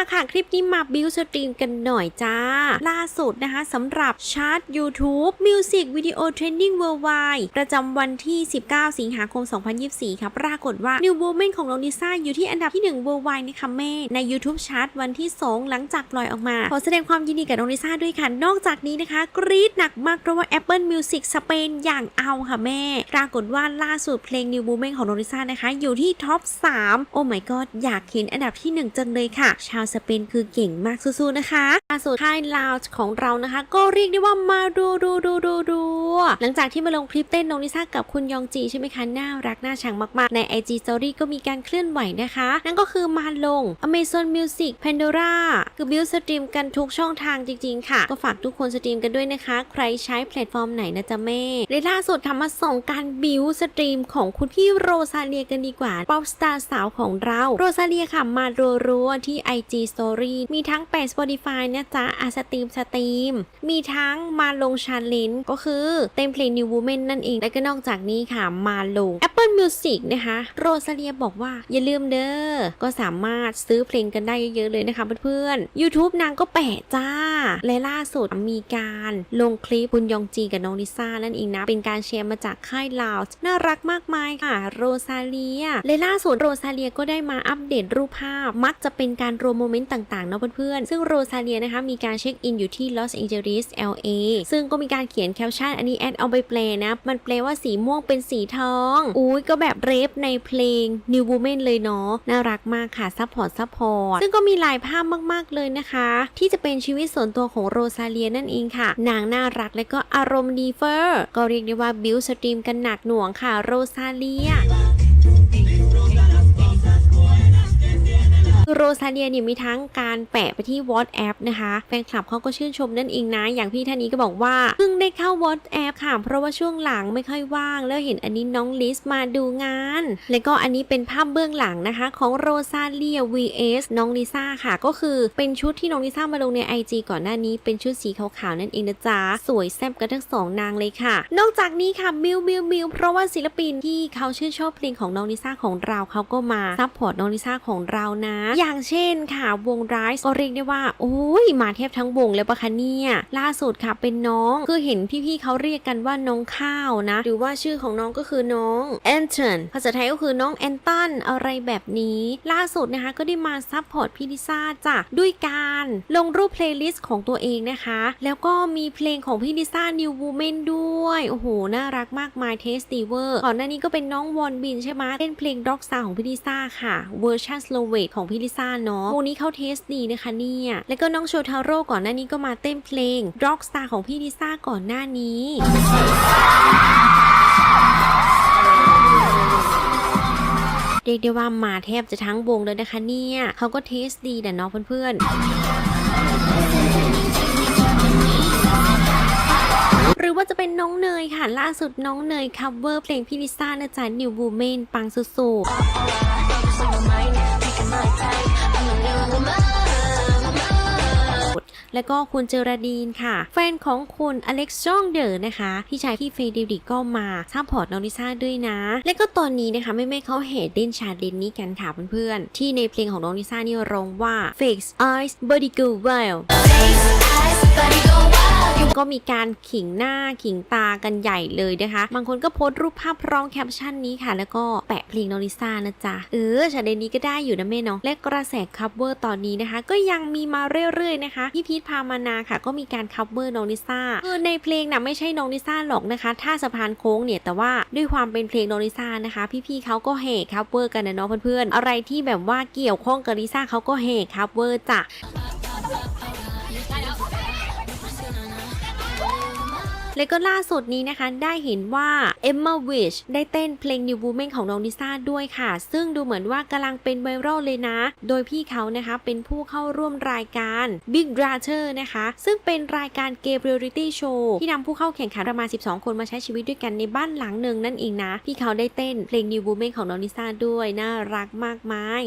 าค่ะคลิปนี้มาบิวสตรีมกันหน่อยจ้า ล่าสุดนะคะสำหรับชาร์ต YouTube Music Video Trending Worldwide ประจำวันที่ 19 สิงหาคม 2024ครับปรากฏว่า New Woman ของน้องลิซ่าอยู่ที่อันดับที่ 1 Worldwide นะคะแม่ใน YouTube Chart วันที่ 2 หลังจากปล่อยออกมา ขอแสดงความยินดีกับน้องลิซ่าด้วยค่ะ นอกจากนี้นะคะ กรี๊ดหนักมากเพราะว่า Apple Music สเปนอย่างเอาค่ะแม่ ปรากฏว่าล่าสุดเพลง New Woman ของน้องลิซ่านะคะ อยู่ที่ท็อป 3 โอ้ my god อยากเห็นอันดับที่ 1 จังเลยค่ะ ชาวสเปนคือเก่งมากสู้ๆนะคะล่าสุดค่ายลาวของเรานะคะ ก็เรียกได้ว่ามาดูดูดูดูดูหลังจากที่มาลงคลิปเต้นน้องลิซ่ากับคุณยองจีใช่ไหมคะ น่ารักน่าชังมากๆ ใน IG Story ก็มีการเคลื่อนไหวนะคะ นั่นก็คือมาลง Amazon Music Pandora คือบิวสตรีมกันทุกช่องทางจริง ๆ ค่ะ ก็ฝากทุกคนสตรีมกันด้วยนะคะ ใครใช้แพลตฟอร์มไหนนะจ๊ะแม่ในล่าสุดทำมาส่งการบิวสตรีมของคุณพี่โรซาเลียกันดีกว่าป๊อปสตาร์สาวของเราโรซาเลียค่ะมารัวๆที่ IG Story มีทั้งแปะ Spotify นะจ๊ะอาสตรีมสตรีม มีทั้งมาลงชาเลนก็คือเต็มเพลง New Woman นั่นเอง และก็นอกจากนี้ค่ะมาลง Apple Music นะคะโรซาเลียบอกว่าอย่าลืมเด้อ ก็สามารถซื้อเพลงกันได้เยอะๆเลยนะคะเพื่อนๆ YouTube นางก็แปะจ้า และล่าสุดมีการลงคลิปคุณยองจีกับน้องลิซ่านั่นเองนะ เป็นการแชร์มาจากค่ายลาวน่ารักมากมายค่ะ โรซาเลียและล่าสุดโรซาเลียก็ได้มาอัปเดตรูปภาพ มักจะเป็นการรวมโมเมนต์ต่างๆเนาะเพื่อนๆ ซึ่งโรซาเลียนะคะมีการเช็คอินอยู่ที่ลอสแองเจลิส LA ซึ่งก็มีการเขียนแคปชั่นอันนี้แอดเอาไปแปลนะ มันแปลว่าสีม่วงเป็นสีทอง อุ้ยก็แบบเรฟในเพลง New Woman เลยเนาะ น่ารักมากค่ะ ซัพพอร์ตซัพพอร์ต ซึ่งก็มีหลายภาพมากๆเลยนะคะ ที่จะเป็นชีวิตส่วนตัวของโรซาเลียนั่นเองค่ะ นางน่ารักและก็อารมณ์ดีเฟอร์ ก็เรียกได้ว่าบิวสตรีมกันหนักหน่วงค่ะโรซาเลีย โรซาเลียเนี่ยมีทั้งการแปะไปที่ WhatsApp นะคะแฟนคลับเขาก็ชื่นชมนั่นเองนะ อย่างพี่ท่านนี้ก็บอกว่าเพิ่งได้เข้า WhatsApp ค่ะ เพราะว่าช่วงหลังไม่ค่อยว่าง แล้วเห็นอันนี้น้องลิสมาดูงาน แล้วก็อันนี้เป็นภาพเบื้องหลังนะคะ ของโรซาเลีย vs น้องลิซ่าค่ะ ก็คือเป็นชุดที่น้องลิซ่ามาลงใน IG ก่อนหน้านี้เป็นชุดสีขาวๆนั่นเองนะจ๊ะสวยแซ่บกันทั้งสองนางเลยค่ะ นอกจากนี้ค่ะมิวมิวมิวเพราะว่าศิลปินที่เขาชื่นชอบเพลงของน้องลิซ่าของเราเขาก็มาซัพพอร์ตน้องลิซ่าของเรานะอย่างเช่นค่ะวงไรส์ก็เรียกได้ว่า โอ้ยมาแทบทั้งวงเลยปะคะเนี่ยล่าสุดค่ะเป็นน้องคือเห็นพี่ๆเขาเรียกกันว่าน้องข้าวนะ หรือว่าชื่อของน้องก็คือน้องแอนเทนภาษาไทยก็คือน้องแอนตันอะไรแบบนี้ ล่าสุดนะคะก็ได้มาซัพพอร์ตพี่ลิซ่าจ้ะด้วยการลงรูปเพลย์ลิสต์ของตัวเองนะคะ แล้วก็มีเพลงของพี่ลิซ่า New Woman ด้วย โอ้โห น่ารักมากมายเทสตีเวอร์ก่อนหน้านี้ก็เป็นน้องวอนบินใช่ไหมเล่นเพลง Rock Star ของพี่ลิซ่าค่ะเวอร์ชันสโลเวตของพี่ลิซ่าเนาะวงนี้เขาเทสดีนะคะเนี่ยแล้วก็น้องโชทาโร่ก่อนหน้านี้ก็มาเต้นเพลง Rock Star ของพี่ลิซ่าก่อนหน้านี้เรียกได้ว่ามาแทบจะทั้งวงเลยนะคะเนี่ยเขาก็เทสดีแต่เนาะเพื่อนๆ หรือว่าจะเป็นน้องเนยค่ะ ล่าสุดน้องเนยคัฟเวอร์เพลงพี่ลิซ่านะจ๊ะ New Woman ปังสุดๆ และก็คุณเจอราดีนค่ะ แฟนของคุณอเล็กซ์จองเดอร์นะคะ พี่ชายพี่เฟย์เดวิกก็มาซัพพอร์ตน้องลิซ่าด้วยนะ และก็ตอนนี้นะคะแม่ๆเขาเหตุเต้นชาเดนนี้กันค่ะเพื่อนๆ ที่ในเพลงของน้องลิซ่านี่ร้องว่า Face Eyes Body Go Wild ก็มีการขิงหน้าขิงตากันใหญ่เลยนะคะ บางคนก็โพสต์รูปภาพพร้อมแคปชั่นนี้ค่ะ แล้วก็แปะเพลงน้องลิซ่านะจ๊ะ เออชาเลนนี้ก็ได้อยู่นะแม่เนาะและกระแสคัฟเวอร์ตอนนี้นะคะ ก็ยังมีมาเรื่อยๆนะคะ พี่พีทพามานาค่ะ ก็มีการคัฟเวอร์น้องลิซ่าเออในเพลงนะไม่ใช่น้องลิซ่าหรอกนะคะ ถ้าสะพานโค้งเนี่ยแต่ว่าด้วยความเป็นเพลงน้องลิซ่านะคะ พี่ๆเขาก็แห่คัฟเวอร์กันนะเนาะเพื่อนๆอะไรที่แบบว่าเกี่ยวข้องกับลิซ่าเขาก็แห่คัฟเวอร์จ้ะ และก็ล่าสุดนี้นะคะได้เห็นว่า Emma Wish ได้เต้นเพลง New Woman ของน้องลิซ่าด้วยค่ะ ซึ่งดูเหมือนว่ากำลังเป็นไวรัลเลยนะ โดยพี่เขานะคะเป็นผู้เข้าร่วมรายการ Big Brother นะคะ ซึ่งเป็นรายการเกม Reality Show ที่นำผู้เข้าแข่งขันประมาณ 12 คนมาใช้ชีวิตด้วยกันในบ้านหลังหนึ่งนั่นเองนะ พี่เขาได้เต้นเพลง New Woman ของน้องลิซ่าด้วย น่ารักมากมาย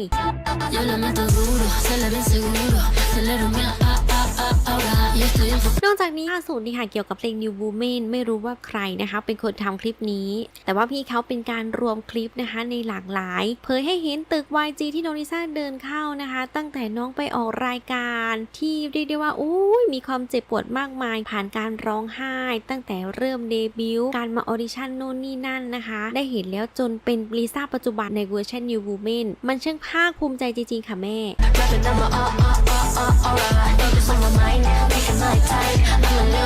นอกจากนี้ล่าสุดนี่ค่ะเกี่ยวกับเพลง New Woman ไม่รู้ว่าใครนะคะเป็นคนทำคลิปนี้ แต่ว่าพี่เขาเป็นการรวมคลิปนะคะในหลากหลาย เผยให้เห็นตึก YG ที่โนริซ่าเดินเข้านะคะ ตั้งแต่น้องไปออกรายการที่เรียกได้ว่าอุ้ยมีความเจ็บปวดมากมาย ผ่านการร้องไห้ ตั้งแต่เริ่มเดบิวต์การมาออดิชั่นโน่นนี่นั่นนะคะ ได้เห็นแล้วจนเป็นลิซ่าปัจจุบันในเวอร์ชัน New Woman มันช่างภาคภูมิใจจริงๆค่ะแม่ my type. I'm a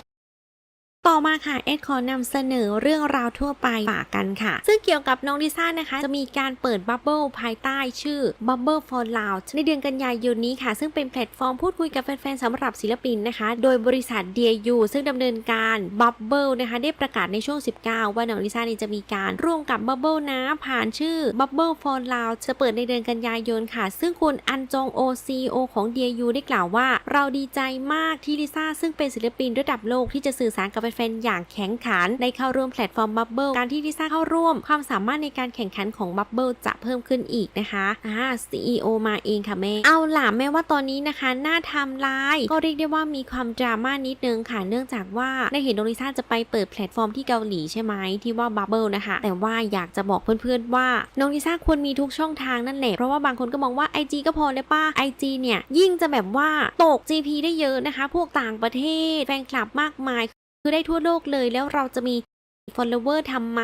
ต่อมาค่ะเอ็ดขอนำเสนอเรื่องราวทั่วไปฝากกันค่ะ ซึ่งเกี่ยวกับน้องลิซ่านะคะ จะมีการเปิดบับเบิลภายใต้ชื่อ Bubble for Loud ในเดือนกันยายนนี้ค่ะ ซึ่งเป็นแพลตฟอร์มพูดคุยกับแฟนๆสำหรับศิลปินนะคะ โดยบริษัท DIU ซึ่งดำเนินการ Bubble นะคะ ได้ประกาศในช่วง 19 ว่าน้องลิซ่านี่จะมีการร่วมกับ Bubble นะผ่านชื่อ Bubble for Loud จะเปิดในเดือนกันยายนค่ะ ซึ่งคุณอันจงโอ CEO ของ DIU ได้กล่าวว่า เราดีใจมากที่ลิซ่าซึ่งเป็นศิลปินระดับโลกที่จะสื่อสารกับแฟฟน ๆ อย่างแข็งขันได้เข้าร่วมแพลตฟอร์ม Bubble การที่ลิซ่าเข้าร่วม ความสามารถในการแข่งขันของ Bubble จะเพิ่มขึ้นอีกนะคะอ่า CEO มาเองค่ะแม่ เอาล่ะแม้ว่าตอนนี้นะคะหน้าทำลายก็เรียกได้ว่ามีความดราม่านิดนึงค่ะเนื่องจากว่าได้เห็นโนริซ่าจะไปเปิดแพลตฟอร์มที่เกาหลีใช่ไหมที่ว่า Bubble นะคะ แต่ว่าอยากจะบอกเพื่อนๆว่าน้องลิซ่าควรมีทุกช่องทางนั่นแหละเพราะว่าบางคนก็มองว่า IG ก็พอเลยป้า IG เนี่ยยิ่งจะแบบว่าตก GP ได้เยอะนะคะ พวกต่างประเทศแฟนคลับมากมาย คือได้ทั่วโลกเลยแล้วเราจะมี follower ทำไม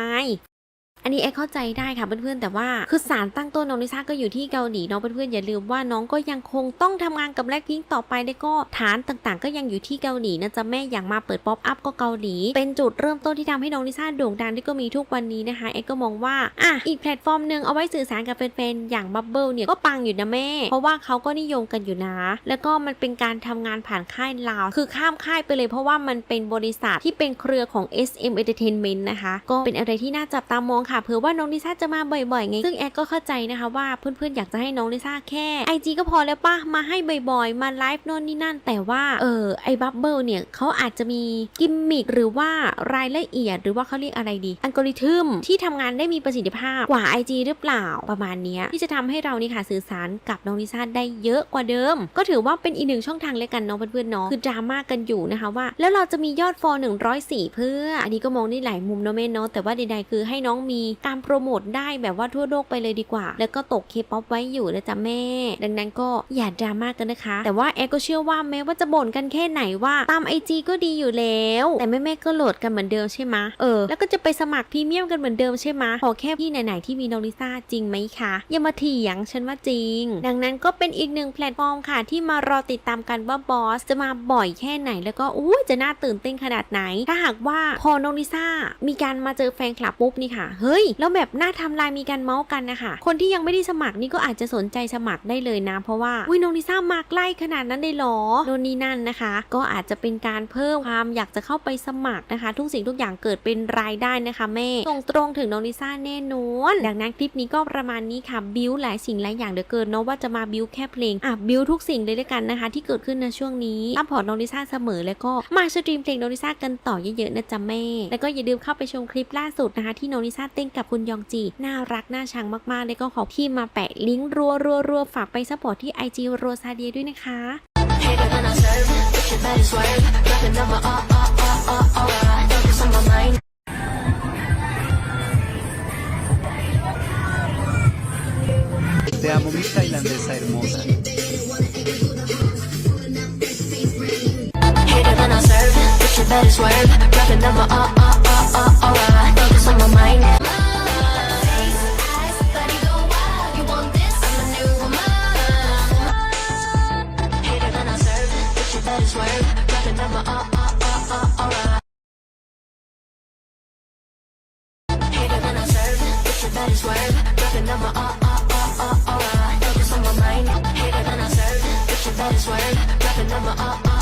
อันนี้แอเข้าใจได้ค่ะเพื่อนๆแต่ว่าคือสารตั้งต้นน้องลิซ่าก็อยู่ที่เกาหลีเน้องเพื่อนๆอย่าลืมว่าน้องก็ยังคงต้องทำงานกับแบล็คพิงต่อไปแล้วก็ฐานต่างๆ ก็ยังอยู่ที่เกาหลีนะจ๊ะแม่อย่างมาเปิดป๊อปอัพก็เกาหลี เป็นจุดเริ่มต้นที่ทำให้น้องลิซ่าโด่งดังที่ก็มีทุกวันนี้นะคะแอก็มองว่าอะอีกแพลตฟอร์มหนึ่งเอาไว้สื่อสารกับแฟนๆอย่างบับเบิลเนี่ยก็ปังอยู่นะแม่ เพราะว่าเขาก็นิยมกันอยู่นะ แล้วก็มันเป็นการทำงานผ่านค่ายลาว คือข้ามค่ายไปเลยเพราะว่ามันเป็นบริษัทที่เป็นเครือของ SM Entertainment นะคะก็เป็นอะไรที่น่าจับตามองค่ะเผื่อว่าน้องลิซ่าจะมาบ่อยๆไงซึ่งแอดก็เข้าใจนะคะว่าเพื่อนๆอยากจะให้น้องลิซ่าแค่ IG ก็พอแล้วป่ะมาให้บ่อยๆ มาไลฟ์โน่นนี่นั่น แต่ว่าเออไอบับเบิลเนี่ยเขาอาจจะมีกิมมิคหรือว่ารายละเอียด หรือว่าเขาเรียกอะไรดี อัลกอริทึมที่ทำงานได้มีประสิทธิภาพกว่า IG หรือเปล่าประมาณนี้ที่จะทำให้เรานี่ค่ะสื่อสารกับน้องลิซ่าได้เยอะกว่าเดิม ก็ถือว่าเป็นอีกหนึ่งช่องทางเลยกันน้องเพื่อนๆเนาะคือดราม่ากันอยู่นะคะว่า แล้วเราจะมียอดฟอล104เพื่อ อันนี้ก็มองได้หลายมุมเนาะแม่เนาะแต่ว่าใดๆคือให้น้องมีการโปรโมทได้แบบว่าทั่วโลกไปเลยดีกว่า แล้วก็ตกเคป๊อปไว้อยู่นะจ๊ะแม่ ดังนั้นก็อย่าดราม่ากันนะคะ แต่ว่าแอร์ก็เชื่อว่าแม้ว่าจะบ่นกันแค่ไหนว่าตามไอจีก็ดีอยู่แล้ว แต่แม่ๆก็โหลดกันเหมือนเดิมใช่ไหมเออ แล้วก็จะไปสมัครพรีเมียมกันเหมือนเดิมใช่ไหมขอแค่พี่ไหนๆที่มีน้องลิซ่าจริงไหมคะ อย่ามาเถียงฉันว่าจริง ดังนั้นก็เป็นอีกหนึ่งแพลตฟอร์มค่ะ ที่มารอติดตามกันว่าบอสจะมาบ่อยแค่ไหน แล้วก็อุ้จะน่าตื่นเต้นขนาดไหน ถ้าหากว่าพอน้องลิซ่ามีการมาเจอแฟนคลับปุ๊บนี่ค่ะเฮ้ยแล้วแบบหน้าทำลายมีการเมาส์กันนะคะ คนที่ยังไม่ได้สมัครนี่ก็อาจจะสนใจสมัครได้เลยนะ เพราะว่าอุ้ยน้องลิซ่ามาใกล้ขนาดนั้นได้หรอโน่นนี่นั่นนะคะ ก็อาจจะเป็นการเพิ่มความอยากจะเข้าไปสมัครนะคะ ทุกสิ่งทุกอย่างเกิดเป็นรายได้นะคะแม่ส่งตรงถึงน้องลิซ่าแน่นอนดังนั้นคลิปนี้ก็ประมาณนี้ค่ะบิวหลายสิ่งหลายอย่างเหลือเกินเนาะว่าจะมาบิวแค่เพลงอะบิวทุกสิ่งเลยด้วยกันนะคะ ที่เกิดขึ้นในช่วงนี้ซัพพอร์ตน้องลิซ่าเสมอแล้วก็มาสตรีมเพลงน้องลิซ่ากันต่อเยอะๆนะจ๊ะแม่แล้วก็อย่าลืมเข้าไปชมคลิปล่าสุดนะคะที่น้องลิซ่าเต้นกับคุณยองจี น่ารักน่าชังมากๆแล้วก็ขอพี่มาแปะลิงก์รัวๆๆฝากไปซัพพอร์ตที่ IG โรซาเดียด้วยนะคะ Hater than I serve, bitch, you better swerve. Dropping number, uh, uh, uh, uh, alright. Focus on my mind. Te amo, mi tailandesa hermosa. Hater than I serve, bitch, you better swerve. Dropping number, uh, uh, uh, uh, alright. Focus on my mind. Bitch, you better swerve. Dropping number, uh, uh, uh, uh, alright. Hater than I serve, bitch, you better swerve. Dropping number, uh, uh, uh, uh, alright. Focus on my mind. Hater than I serve, bitch, you better swerve. Dropping number, uh, uh.